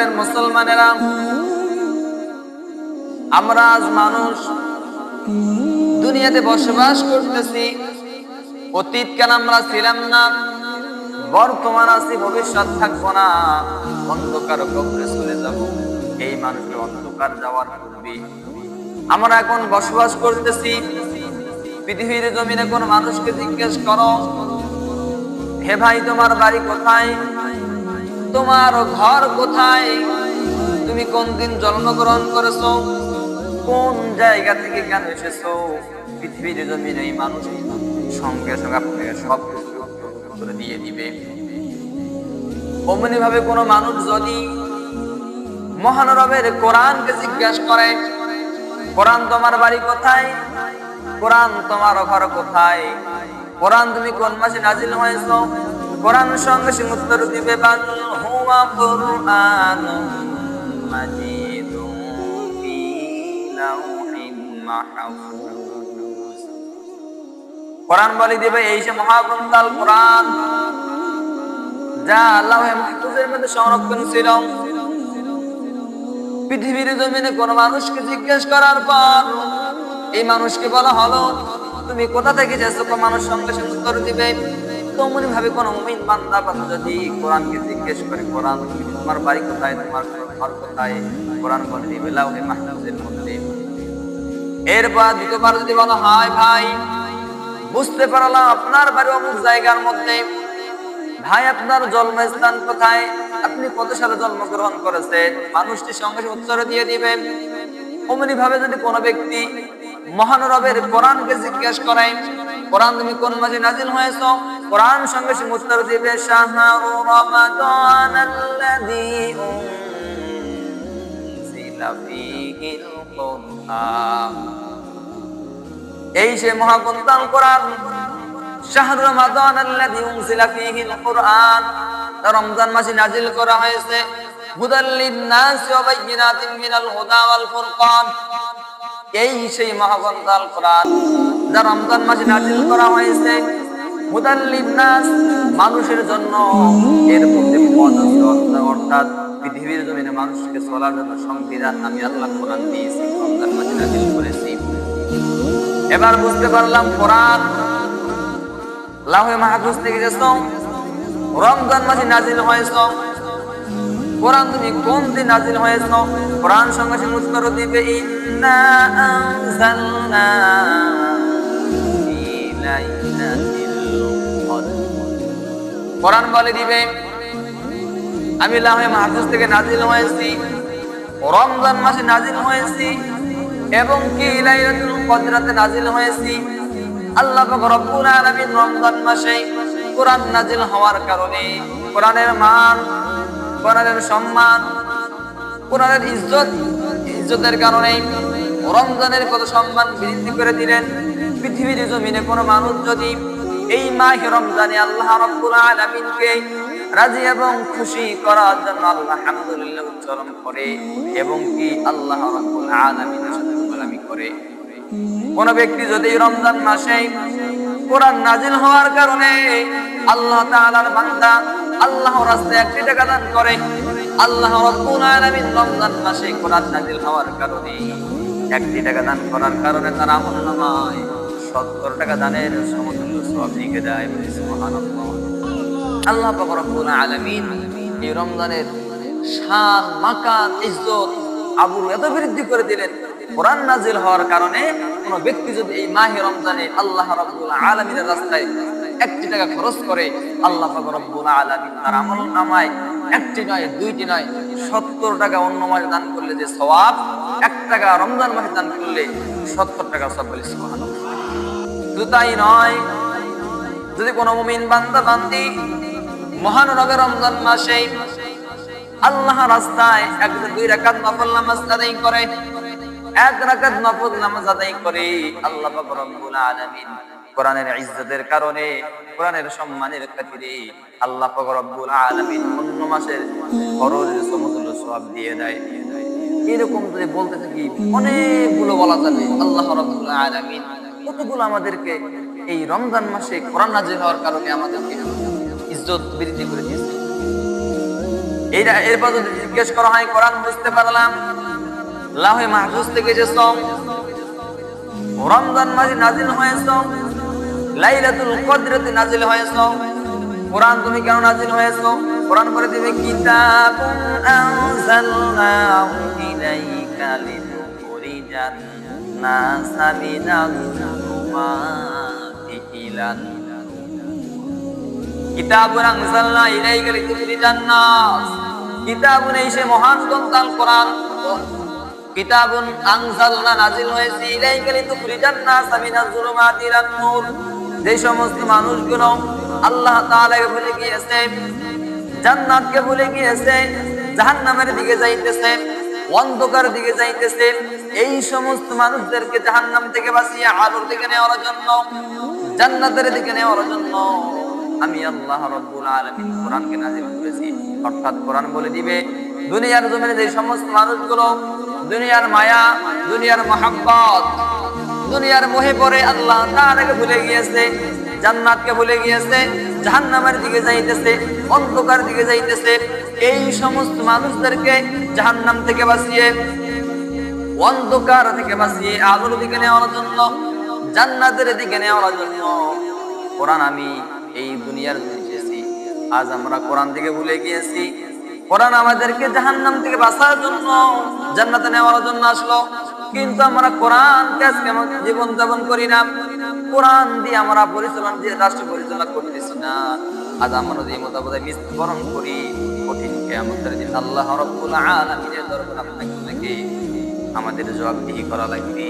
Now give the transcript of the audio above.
রাখবেন মুসলমানেরা, আমরা আজ মানুষ দুনিয়াতে বসবাস করতেছি। অতীতকাল আমরা ছিলাম না, বর্তমান আছি, ভবিষ্যৎ থাকব না। অন্ধকার কবরে চলে যাব। এই মানুষের অন্ধকার যাওয়ার পূর্বে আমরা এখন বসবাস করতেছি। পৃথিবীর জমিনে কোন মানুষকে জিজ্ঞেস করো, হে ভাই, তোমার বাড়ি কোথায়? তোমার ঘর কোথায়? তুমি কোন দিন জন্মগ্রহণ করেছ? কোন জায়গা থেকে কেন এসেছ? পৃথিবীর জমিনে, এই মানুষ সঙ্গে সঙ্গে আপনাকে সব করে দিয়ে দিবে। অমনি ভাবে কোনো মানুষ যদি মহানরবের কোরআনকে জিজ্ঞেস করে, কোরআন তোমার বাড়ি কোথায়? কোরআন তোমার ঘর কোথায়? কোরআন তুমি কোন মাসে নাজিল হয়েছো? কোরআন সঙ্গে সে উত্তর দিবে বাল কোরআন যা আল্লাহ মাহফুজের মধ্যে সংরক্ষণ ছিল। পৃথিবীর জমিনে কোন মানুষকে জিজ্ঞেস করার পর এই মানুষকে বলা হলো, তুমি কোথা থেকে কোন মানুষ সঙ্গে সঙ্গে উত্তর দিবে। তেমনি ভাবে কোন মুমিন বান্দা বান্দা যদি কোরআনকে জিজ্ঞেস করে, কোরআন তোমার বাড়ি কোথায়? তোমার ঘর কোথায়? কোরআন বলে দিবে লাউহে মাহফুজের মধ্যে এরপর দ্বিতীয়বার যদি বলা হয়, ভাই, বুঝতে পারলাম আপনার বাড়ি অমুক জায়গার মধ্যে। ভাই, আপনার জন্মস্থান কোথায়? আপনি কত সালে জন্মগ্রহণ করেছেন? মানুষটি সঙ্গে উত্তর দিয়ে দিবেন অমনি ভাবে যদি কোনো ব্যক্তি মহানরবের কোরআনকে জিজ্ঞেস করে, কোরআন তুমি কোন মাঝে নাজিল হয়েছ? কোরআন সঙ্গে সঙ্গে উত্তর দিবে শাহরু রমাদান আল্লাযী উনজিলা ফীহিল কুরআন। এই সে মহাগ্রন্থ কোরআন শাহরু রমাদান আল্লাযী উনজিলা ফীহিল কুরআন। রমজান মাসে নাজিল করা হয়েছে, হুদাল লিন-নাস ওয়া বাইয়িনাতিন মিনাল হুদা ওয়াল ফুরকান। এই সেই মহাগ্রন্থ আল কোরআন, যা রমজান মাসে নাজিল করা হয়েছে। হুদাল লিন-নাস, মানুষের জন্য এর মধ্যে অর্থাৎ- পৃথিবীর জমিনে মানুষকে চলার জন্য সংবিধান আমি আল্লাহ কোরআন দিয়েছি নাজিল করেছি এবার বুঝতে পারলাম কোরআন লাহে মাহফুজ থেকে গেছো রমজান মাসে নাজিল হয়েছ। কোরআন তুমি কোন দিন নাজিল হয়েছ? কোরআন সঙ্গে সঙ্গে উত্তর দিবে ইন্না আনজালনা ফি কোরআন বলে দিবে। আমি লাহে মাহফুজ থেকে নাজিল হয়েছি। রমজান মাসে নাজিল হয়েছি। এবং কি লাইলাতুল কদরাতে নাজিল হয়েছি। আল্লাহ পাক রব্বুল আলামিন রমজান মাসে কোরআন নাজিল হওয়ার কারণে কোরআনের মান, কোরআনের সম্মান, কোরআনের ইজ্জত, ইজ্জতের কারণে রমজানের কত সম্মান বৃদ্ধি করে দিলেন। পৃথিবীর জমিনে কোনো মানুষ যদি এই মাহে রমজানে আল্লাহ রব্বুল আলামিনকে রাজি এবং খুশি করার জন্য আল্লাহ হামদুলিল্লাহ উচ্চারণ করে এবং কি আল্লাহ রব্বুল আলামিনের সাথে করে। কোন ব্যক্তি যদি রমজান মাসে কোরআন নাজিল হওয়ার কারণে আল্লাহ তাআলার বান্দা আল্লাহ রাস্তায় একটি টাকা দান করে, আল্লাহ রাব্বুল আলামিন রমজান মাসে কোরআন নাজিল হওয়ার কারণে একটি টাকা দান করার কারণে তার আমল নামায়। সত্তর টাকা দানের সমতুল্য সব লিখে দেয় আল্লাহ আলামিন এই রমজানের ইজ্জত এত বৃদ্ধি করে দিলেন। কোরআন নাজিল হওয়ার কারণে কোন ব্যক্তি যদি এই মাহে রমজানে আল্লাহ রাব্বুল আলামিনের রাস্তায় একটি টাকা খরচ করে, আল্লাহ রব্বুল আলামিন তার আমল নামায় একটি নয়, দুইটি নয়, সত্তর টাকা অন্য মাসে দান করলে যে সওয়াব এক টাকা রমজান মাসে দান করলে সত্তর টাকা সব বলে সুবহানাল্লাহ। শুধু তাই নয়। যদি কোনো মুমিন বান্দা বান্দি মহান রবে রমজান মাসে আল্লাহ রাস্তায় এক দুই রাকাত নফল নামাজ আদায় করে, এক রাকাত নফল নামাজ আদায় করে আল্লাহ পাক রব্বুল আলামিন কোরআনের ইজ্জতের কারণে, কোরআনের সম্মানের খাতিরে আল্লাহ পাক রব্বুল আলামিন অন্য মাসের ফরজের সমতুল্য সওয়াব দিয়ে দেয়। এরকম যদি বলতে থাকি, অনেকগুলো বলা যাবে। আল্লাহ কতগুলো আমাদেরকে এই রমজান মাসে কোরআন নাজিল হওয়ার কারণে আমাদেরকে ইজ্জত বৃদ্ধি করে দিয়েছে। এইটা এরপর যদি জিজ্ঞেস করা হয়, কোরআন বুঝতে পারলাম? লাহে থেকে যে সং রমজান মাঝে নাজিল হয়েছ লাইলাতুল কদরতে নাজিল হয়েছ কোরআন তুমি কেন নাজিল কোরআন করে দিবে কিতাবুন আনজালনাহু ইলাইকা লিতুখরিজান নাসা মিনাল যুলুমাতি ইলান কিতাবুন আনজালনা ইলাইকা লিতুখরিজান নাস কিতাবুন এই সে মহান গ্রন্থ আল কোরআন কিতাবুন আনজালনা নাজিল হয়েছে ইলাইকা লিতুখরিজান নাস মিনাজ যুলুমাতি ইলান নূর। যে সমস্ত মানুষগুলো আল্লাহ তাআলাকে ভুলে গিয়েছে, জান্নাতকে ভুলে গিয়েছে, জাহান্নামের দিকে যাইতেছে অন্ধকার দিকে যাইতেছে। এই সমস্ত মানুষদেরকে জাহান্নাম থেকে বাঁচিয়ে আলোর দিকে নেওয়ার জন্য, জান্নাতের দিকে নেওয়ার জন্য আমি আল্লাহ রব্বুল আলামিন কোরআনকে নাযিল করেছি। অর্থাৎ কোরআন বলে দিবে, দুনিয়ার জমিনে যে সমস্ত মানুষগুলো, দুনিয়ার মায়া, দুনিয়ার মহাব্বত, দুনিয়ার মোহে পড়ে আল্লাহ তাআলাকে ভুলে গিয়েছে জান্নাতকে ভুলে গিয়েছে, জাহান্নামের দিকে যাইতেছে, অন্ধকার দিকে যাইতেছে। এই সমস্ত মানুষদেরকে জাহান্নাম থেকে বাঁচিয়ে, অন্ধকার থেকে বাঁচিয়ে আলোর দিকে নেওয়ার জন্য, জান্নাতের দিকে নেওয়ার জন্য কোরআন আমি এই দুনিয়ার এসেছি আজ আমরা কোরআন থেকে ভুলে গিয়েছি। কোরআন আমাদেরকে জাহান্নাম থেকে বাঁচার জন্য, জান্নাতে নেওয়ার জন্য আসলো। কিন্তু আমরা কোরআনকে আজকে জীবন যাপন করি না। কোরআন দিয়ে আমরা পরিচালনা দিয়ে রাষ্ট্র পরিচালনা করতেছি না। আজ আমরা যে মোতাবেক মৃত্যুবরণ করি, কঠিন কেয়ামতের দিন আল্লাহ রব্বুল আপনাকে আমাদের জবাবদিহি করা লাগবে।